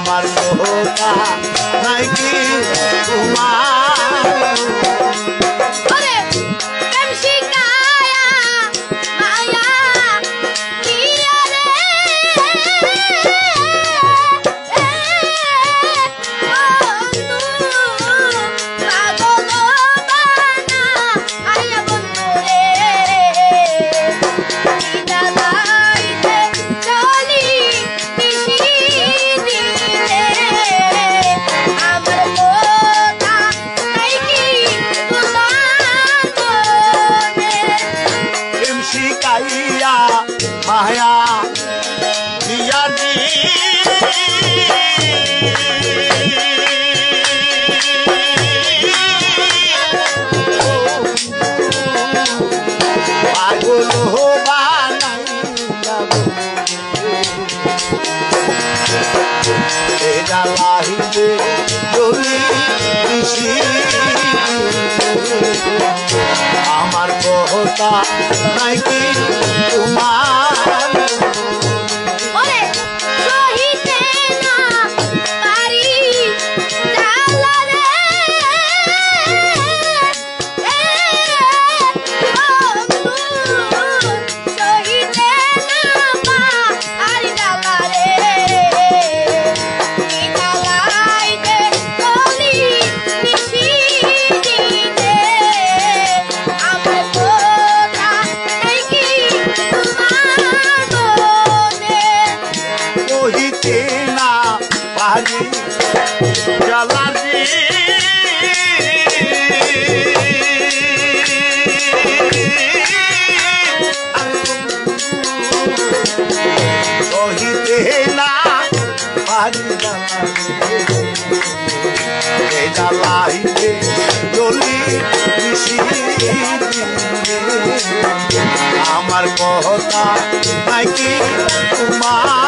আমার লোহা কি তোমার এরা বাহিরে ঋষি আমার কহতা নাই কি তোমার জানি জালানি কহিতে না পারি জালানি জালাইতে জলি আমার কথা নাকি তোমার